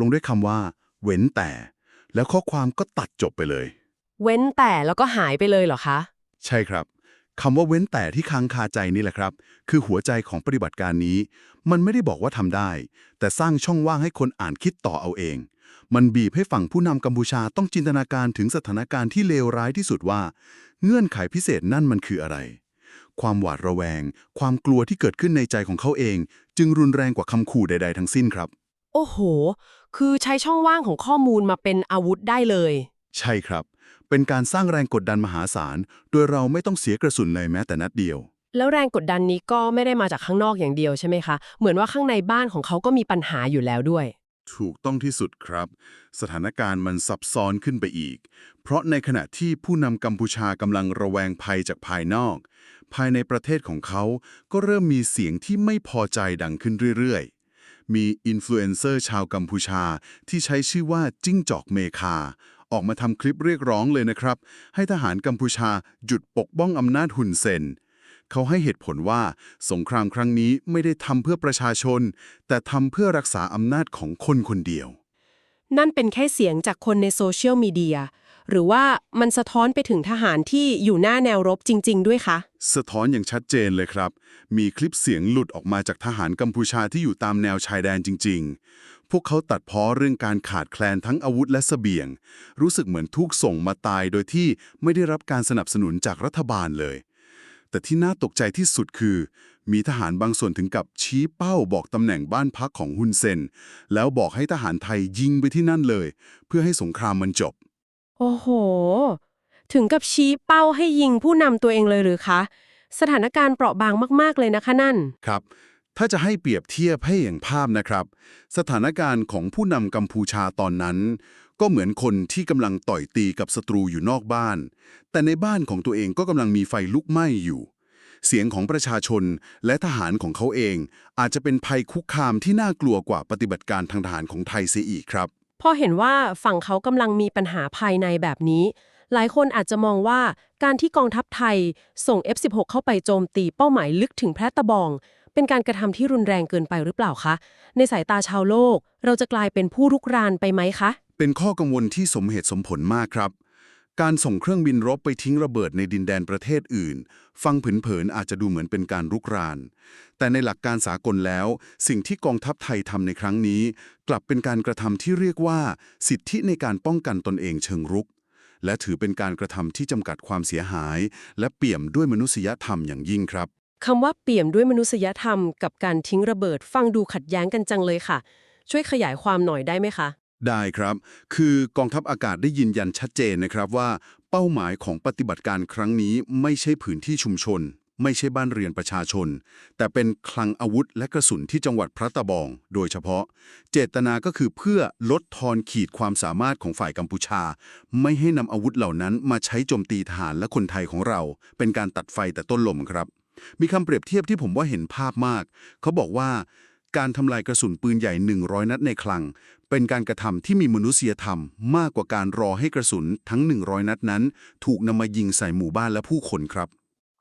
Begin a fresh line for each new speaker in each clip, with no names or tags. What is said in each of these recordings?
ลงด้วยคำว่า เว้นแต่ แล้วข้อความก็ตัดจบไปเลย
เว้นแต่แล้วก็หายไปเลยเหรอคะ
ใช่ครับคำว่าเว้นแต่ที่ค้างคาใจนี่แหละครับ คือหัวใจของปฏิบัติการนี้ มันไม่ได้บอกว่าทำได้ แต่สร้างช่องว่างให้คนอ่านคิดต่อเอาเอง มันบีบให้ฝั่งผู้นำกัมพูชาต้องจินตนาการถึงสถานการณ์ที่เลวร้ายที่สุดว่า เงื่อนไขพิเศษนั่นมันคืออะไร ความหวาดระแวง ความกลัวที่เกิดขึ้นในใจของเขาเอง จึงรุนแรงกว่าคำขู่ใด ๆ ทั้งสิ้นครับ
โอ้โห คือใช้ช่องว่างของข้อมูลมาเป็นอาวุธได้เลย
ใช่ครับ เป็นการสร้างแรงกดดันมหาศาล โดยเราไม่ต้องเสียกระสุนเลยแม้แต่นัดเดียว
แล้วแรงกดดันนี้ก็ไม่ได้มาจากข้างนอกอย่างเดียวใช่ไหมคะ เหมือนว่าข้างในบ้านของเขาก็มีปัญหาอยู่แล้วด้วย
ถูกต้องที่สุดครับ สถานการณ์มันซับซ้อนขึ้นไปอีก เพราะในขณะที่ผู้นำกัมพูชากำลังระแวงภัยจากภายนอก ภายในประเทศของเขาก็เริ่มมีเสียงที่ไม่พอใจดังขึ้นเรื่อยๆ มีอินฟลูเอนเซอร์ชาวกัมพูชา ที่ใช้ชื่อว่าจิ้งจอกเมคา ออกมาทำคลิปเรียกร้องเลยนะครับ ให้ทหารกัมพูชาหยุดปกป้องอำนาจฮุนเซนเขาให้เหตุผลว่าสงครามครั้งนี้ไม่ได้ทำเพื่อประชาชน แต่ทำเพื่อรักษาอำนาจของคนคนเดียว
นั่นเป็นแค่เสียงจากคนในโซเชียลมีเดีย หรือว่ามันสะท้อนไปถึงทหารที่อยู่หน้าแนวรบจริง ๆ ด้วยคะ
สะท้อนอย่างชัดเจนเลยครับ มีคลิปเสียงหลุดออกมาจากทหารกัมพูชาที่อยู่ตามแนวชายแดนจริง ๆ พวกเขาตัดพ้อเรื่องการขาดแคลนทั้งอาวุธและเสบียง รู้สึกเหมือนทุกส่งมาตายโดยที่ไม่ได้รับการสนับสนุนจากรัฐบาลเลย แต่ที่น่าตกใจที่สุดคือ มีทหารบางส่วนถึงกับชี้เป้าบอกตำแหน่งบ้านพักของฮุนเซน แล้วบอกให้ทหารไทยยิงไปที่นั่นเลย เพื่อให้สงครามมันจบ
โอ้โห ถึงกับชี้เป้าให้ยิงผู้นำตัวเองเลยหรือคะ สถานการณ์เปราะบางมาก ๆ เลยนะคะนั่น
ครับ ถ้าจะให้เปรียบเทียบให้อย่างภาพนะครับ สถานการณ์ของผู้นำกัมพูชาตอนนั้น ก็เหมือนคนที่กำลังต่อยตีกับศัตรูอยู่นอกบ้าน แต่ในบ้านของตัวเองก็กำลังมีไฟลุกไหม้อยู่เสียงของประชาชนและทหารของเขาเอง อาจจะเป็นภัยคุกคามที่น่ากลัวกว่าปฏิบัติการทางทหารของไทยเสียอีกครับ
พอเห็นว่าฝั่งเขากำลังมีปัญหาภายในแบบนี้ หลายคนอาจจะมองว่าการที่กองทัพไทยส่ง F16 เข้าไปโจมตีเป้าหมายลึกถึงแพร่ตะบอง เป็นการกระทำที่รุนแรงเกินไปหรือเปล่าคะ ในสายตาชาวโลก เราจะกลายเป็นผู้รุกรานไปไหมคะ
เป็นข้อกังวลที่สมเหตุสมผลมากครับ การส่งเครื่องบินรบไปทิ้งระเบิดในดินแดนประเทศอื่น ฟังเผินๆอาจจะดูเหมือนเป็นการรุกราน แต่ในหลักการสากลแล้ว สิ่งที่กองทัพไทยทำในครั้งนี้ กลับเป็นการกระทำที่เรียกว่า สิทธิในการป้องกันตนเองเชิงรุก และถือเป็นการกระทำที่จำกัดความเสียหาย และเปี่ยมด้วยมนุษยธรรมอย่างยิ่งครับ
คำว่าเปี่ยมด้วยมนุษยธรรม กับการทิ้งระเบิด ฟังดูขัดแย้งกันจังเลยค่ะ ช่วยขยายความหน่อยได้ไหมคะ
ได้ครับ คือกองทัพอากาศได้ยืนยันชัดเจนนะครับว่า เป้าหมายของปฏิบัติการครั้งนี้ไม่ใช่พื้นที่ชุมชน ไม่ใช่บ้านเรือนประชาชน แต่เป็นคลังอาวุธและกระสุนที่จังหวัดพระตะบอง โดยเฉพาะ เจตนาก็คือเพื่อลดทอนขีดความสามารถของฝ่ายกัมพูชา ไม่ให้นำอาวุธเหล่านั้นมาใช้โจมตีทหารและคนไทยของเรา เป็นการตัดไฟแต่ต้นลมครับ มีคำเปรียบเทียบที่ผมว่าเห็นภาพมาก เขาบอกว่า การทำลายกระสุนปืนใหญ่ 100 นัดในคลัง เป็นการกระทำที่มีมนุษยธรรมมากกว่าการรอให้กระสุนทั้ง 100 นัดนั้น ถูกนำมายิงใส่หมู่บ้านและผู้คนครับ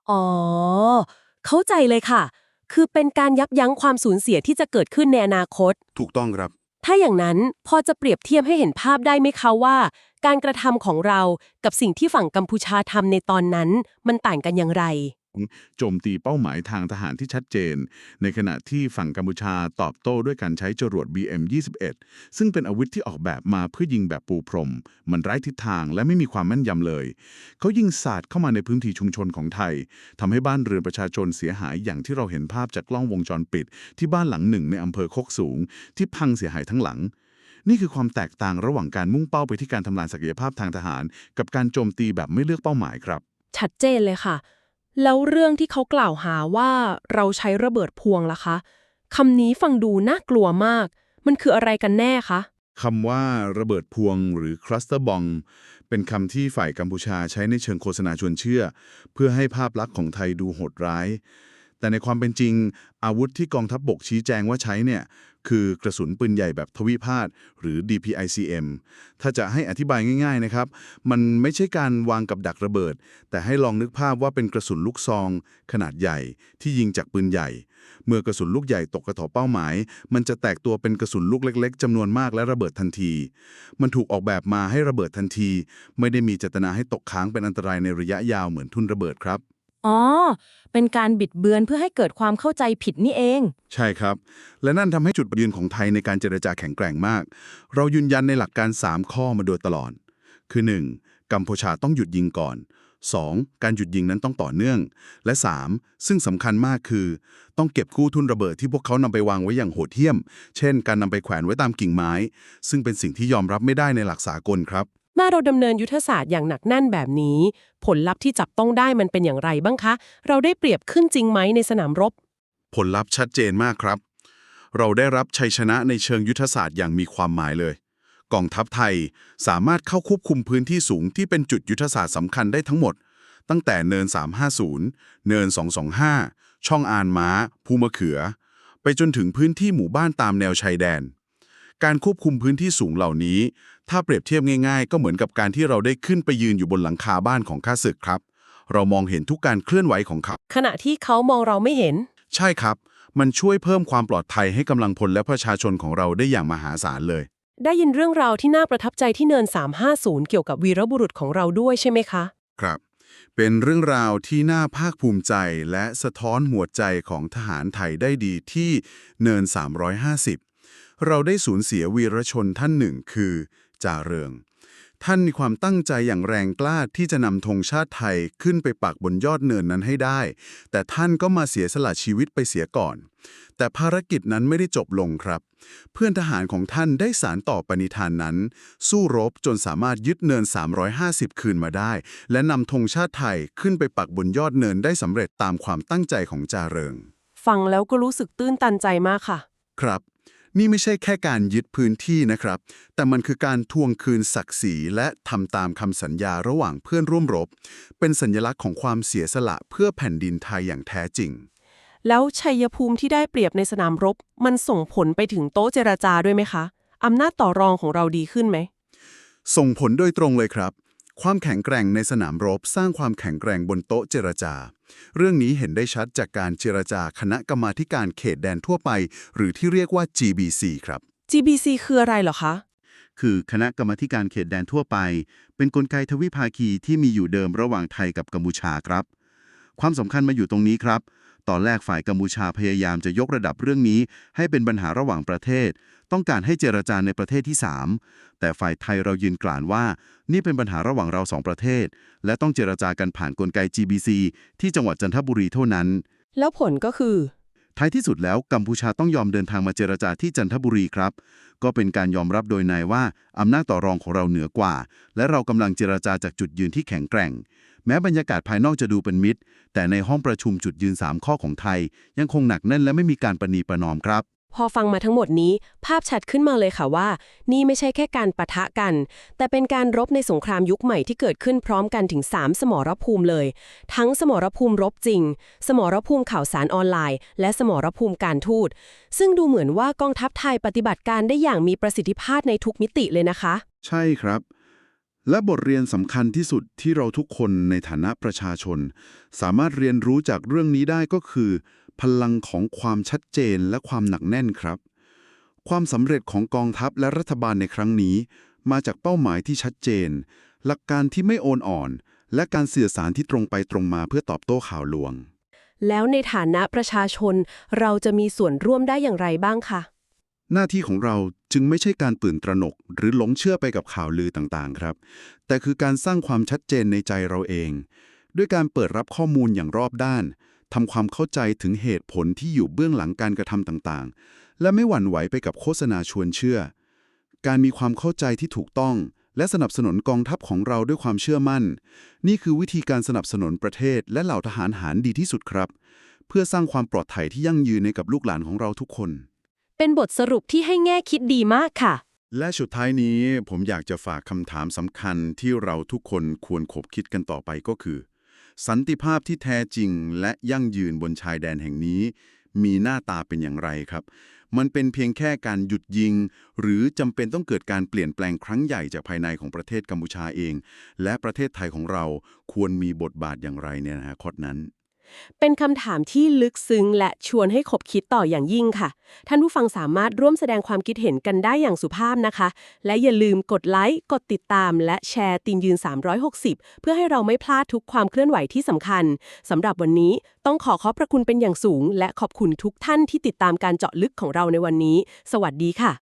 อ๋อ เข้าใจเลยค่ะ คือเป็นการยับยั้งความสูญเสียที่จะเกิดขึ้นในอนาคต
ถูกต้องครับ
ถ้าอย่างนั้นพอจะเปรียบเทียบให้เห็นภาพได้ไหมคะว่า การกระทำของเรากับสิ่งที่ฝั่งกัมพูชาทำในตอนนั้น มันต่างกันอย่างไร
โจมตีเป้าหมายทางทหารที่ชัดเจน ในขณะที่ฝั่งกัมพูชาตอบโต้ด้วยการใช้จรวด BM-21 ซึ่งเป็นอาวุธที่ออกแบบมาเพื่อยิงแบบปูพรม มันไร้ทิศทางและไม่มีความแม่นยำเลย เขายิงสาดเข้ามาในพื้นที่ชุมชนของไทยทำให้บ้านเรือนประชาชนเสียหายอย่างที่เราเห็นภาพจากกล้องวงจรปิด ที่บ้านหลังหนึ่งในอำเภอโคกสูง ที่พังเสียหายทั้งหลังนี่คือความแตกต่างระหว่างการมุ่งเป้าไปที่การทำลายศักยภาพทางทหาร กับการโจมตีแบบไม่เลือกเป้าหมายครับ
ชัดเจนเลยค่ะ แล้วเรื่องที่เขากล่าวหาว่าเราใช้ระเบิดพวงล่ะคะคำนี้ฟังดูน่ากลัวมาก มันคืออะไรกันแน่คะ
คำว่าระเบิดพวงหรือคลัสเตอร์บองเป็นคำที่ฝ่ายกัมพูชาใช้ในเชิงโฆษณาชวนเชื่อ เพื่อให้ภาพลักษณ์ของไทยดูโหดร้าย แต่ในความเป็นจริง อาวุธที่กองทัพบบกชี้แจงว่าใช้เนี่ย คือกระสุนปืนใหญ่แบบทวิพาทหรือ DPICM ถ้าจะให้อธิบายง่าย ๆนะครับ มันไม่ใช่การวางกับดักระเบิด แต่ให้ลองนึกภาพว่าเป็นกระสุนลูกซอง ขนาดใหญ่ที่ยิงจากปืนใหญ่ เมื่อกระสุนลูกใหญ่ตกกระถอเป้าหมาย มันจะแตกตัวเป็นกระสุนลูกเล็ก ๆจำนวนมากและระเบิดทันที มันถูกออกแบบมาให้ระเบิดทันที ไม่ได้มีเจตนาให้ตกค้างเป็นอันตรายในระยะยาวเหมือนทุ่นระเบิดครับ
อ๋อ เป็นการบิดเบือนเพื่อให้เกิดความเข้าใจผิดนี่เอง
ใช่ครับ และนั่นทำให้จุดยืนของไทยในการเจรจาแข็งแกร่งมาก เรายืนยันในหลักการ 3 ข้อมาโดยตลอด คือ 1. กัมพูชาต้องหยุดยิงก่อน 2. การหยุดยิงนั้นต้องต่อเนื่อง และ 3. ซึ่งสำคัญมากคือ ต้องเก็บกู้ทุนระเบิดที่พวกเขานำไปวางไว้อย่างโหดเหี้ยม เช่น การนำไปแขวนไว้ตามกิ่งไม้ ซึ่งเป็นสิ่งที่ยอมรับไม่ได้ในหลักสากลครับ
เมื่อเราดำเนินยุทธศาสตร์อย่างหนักแน่นแบบนี้ ผลลัพธ์ที่จับต้องได้มันเป็นอย่างไรบ้างคะ เราได้เปรียบขึ้นจริงไหมในสนามรบ
ผลลัพธ์ชัดเจนมากครับ เราได้รับชัยชนะในเชิงยุทธศาสตร์อย่างมีความหมายเลย กองทัพไทยสามารถเข้าควบคุมพื้นที่สูงที่เป็นจุดยุทธศาสตร์สำคัญได้ทั้งหมด ตั้งแต่เนิน 350 เนิน 225 ช่องอานม้า ภูมะเขือ ไปจนถึงพื้นที่หมู่บ้านตามแนวชายแดน การควบคุมพื้นที่สูงเหล่านี้ ถ้าเปรียบเทียบง่าย ๆ ก็เหมือนกับการที่เราได้ขึ้นไปยืนอยู่บนหลังคาบ้านของข้าศึกครับ เรามองเห็นทุกการเคลื่อนไหวของเขา
ขณะที่เขามองเราไม่เห็น
ใช่ครับ มันช่วยเพิ่มความปลอดภัยให้กำลังพลและประชาชนของเราได้อย่างมหาศาลเลย
ได้ยินเรื่องราวที่น่าประทับใจที่เนิน 350 เกี่ยวกับวีรบุรุษของเราด้วยใช่ไหมคะ
ครับเป็นเรื่องราวที่น่าภาคภูมิใจและสะท้อนหัวใจของทหารไทยได้ดีที่เนิน 350 เราได้สูญเสียวีรชนท่านหนึ่งคือจ่าเริง ท่านมีความตั้งใจอย่างแรงกล้าที่จะนำธงชาติไทยขึ้นไปปักบนยอดเนินนั้นให้ได้ แต่ท่านก็มาเสียสละชีวิตไปเสียก่อน แต่ภารกิจนั้นไม่ได้จบลงครับ เพื่อนทหารของท่านได้สารต่อปณิธานนั้น สู้รบจนสามารถยึดเนิน 350 คืนมาได้ และนำธงชาติไทยขึ้นไปปักบนยอดเนินได้สำเร็จตามความตั้งใจของจาเริง
ฟังแล้วก็รู้สึกตื้นตันใจมากค่ะ
ครับ นี่ไม่ใช่แค่การยึดพื้นที่นะครับ แต่มันคือการทวงคืนศักดิ์ศรีและทำตามคำสัญญาระหว่างเพื่อนร่วมรบ เป็นสัญลักษณ์ของความเสียสละเพื่อแผ่นดินไทยอย่างแท้จริง
แล้วชัยภูมิที่ได้เปรียบในสนามรบ มันส่งผลไปถึงโต๊ะเจรจาด้วยไหมคะอำนาจต่อรองของเราดีขึ้นไหม
ส่งผลโดยตรงเลยครับ ความแข็งแกร่งในสนามรบสร้างความแข็งแกร่งบนโต๊ะเจรจา เรื่องนี้เห็นได้ชัดจากการเจรจาคณะกรรมาธิการเขตแดนทั่วไป หรือที่เรียกว่า GBC ครับ
GBC คืออะไรเหรอคะ
คือคณะกรรมาธิการเขตแดนทั่วไป เป็นนกลไกทวิภาคีที่มีอยู่เดิมระหว่างไทยกับกัมพูชาครับ ความสำคัญมาอยู่ตรงนี้ครับ ตอนแรกฝ่ายกัมพูชาพยายามจะยกระดับเรื่องนี้ ให้เป็นปัญหาระหว่างประเทศ ต้องการให้เจรจาในประเทศที่ 3 แต่ฝ่ายไทยเรายืนกล่านว่า นี่เป็นปัญหาระหว่างเราสองประเทศ และต้องเจรจากันผ่านนกลไก GBC ที่จังหวัดจันทบุรีเท่านั้น
แล้วผลก็คือ
ท้ายที่สุดแล้วกัมพูชาต้องยอมเดินทางมาเจรจาที่จันทบุรีครับ ก็เป็นการยอมรับโดยนายว่าอำนาจต่อรองของเราเหนือกว่า และเรากำลังเจรจาจากจุดยืนที่แข็งแกร่ง แม้บรรยากาศภายนอกจะดูเป็นมิตร แต่ในห้องประชุมจุดยืน 3 ข้อของไทย ยังคงหนักแน่นและไม่มีการประนีประนอมครับ
พอฟังมาทั้งหมดนี้ ภาพชัดขึ้นมาเลยค่ะว่า นี่ไม่ใช่แค่การปะทะกัน แต่เป็นการรบในสงครามยุคใหม่ที่เกิดขึ้นพร้อมกันถึง 3 สมรภูมิเลย ทั้งสมรภูมิรบจริง สมรภูมิข่าวสารออนไลน์ และสมรภูมิการทูตซึ่งดูเหมือนว่ากองทัพไทยปฏิบัติการได้อย่างมีประสิทธิภาพในทุกมิติเลยนะคะ
ใช่ครับ และบทเรียนสำคัญที่สุดที่เราทุกคนในฐานะประชาชน สามารถเรียนรู้จากเรื่องนี้ได้ก็คือ พลังของความชัดเจนและความหนักแน่นครับ ความสำเร็จของกองทัพและรัฐบาลในครั้งนี้ มาจากเป้าหมายที่ชัดเจน หลักการที่ไม่โอนอ่อน และการสื่อสารที่ตรงไปตรงมาเพื่อตอบโต้ข่าวลวง
แล้วในฐานะประชาชนเราจะมีส่วนร่วมได้อย่างไรบ้างคะ
หน้าที่ของเรา จึงไม่ใช่การตื่นตระหนก หรือหลงเชื่อไปกับข่าวลือต่างๆ ครับ แต่คือการสร้างความชัดเจนในใจเราเอง ด้วยการเปิดรับข้อมูลอย่างรอบด้านทำความเข้าใจถึงเหตุผลที่อยู่เบื้องหลังการกระทำต่างๆ และไม่หวั่นไหวไปกับโฆษณาชวนเชื่อ การมีความเข้าใจที่ถูกต้อง และสนับสนุนกองทัพของเราด้วยความเชื่อมั่น นี่คือวิธีการสนับสนุนประเทศ และเหล่าทหารหารดีที่สุดครับ เพื่อสร้างความปลอดภัยที่ยั่งยืนในกับลูกหลานของเราทุกคน
เป็นบทสรุปที่ให้แง่คิดดีมากค่ะ
และสุดท้ายนี้ผมอยากจะฝากคำถามสำคัญที่เราทุกคนควรขบคิดกันต่อไปก็คือ สันติภาพที่แท้จริงและยั่งยืนบนชายแดนแห่งนี้ มีหน้าตาเป็นอย่างไรครับ มันเป็นเพียงแค่การหยุดยิง หรือจำเป็นต้องเกิดการเปลี่ยนแปลงครั้งใหญ่จากภายในของประเทศกัมพูชาเอง และประเทศไทยของเราควรมีบทบาทอย่างไรในอนาคตนั้น
เป็นคำถามที่ลึกซึ้งและชวนให้ขบคิดต่ออย่างยิ่งค่ะ ท่านผู้ฟังสามารถร่วมแสดงความคิดเห็นกันได้อย่างสุภาพนะคะ และอย่าลืมกดไลค์ กดติดตาม และแชร์ตีนยืน 360 เพื่อให้เราไม่พลาดทุกความเคลื่อนไหวที่สำคัญสำหรับวันนี้ต้องขอขอบพระคุณเป็นอย่างสูง และขอบคุณทุกท่านที่ติดตามการเจาะลึกของเราในวันนี้ สวัสดีค่ะ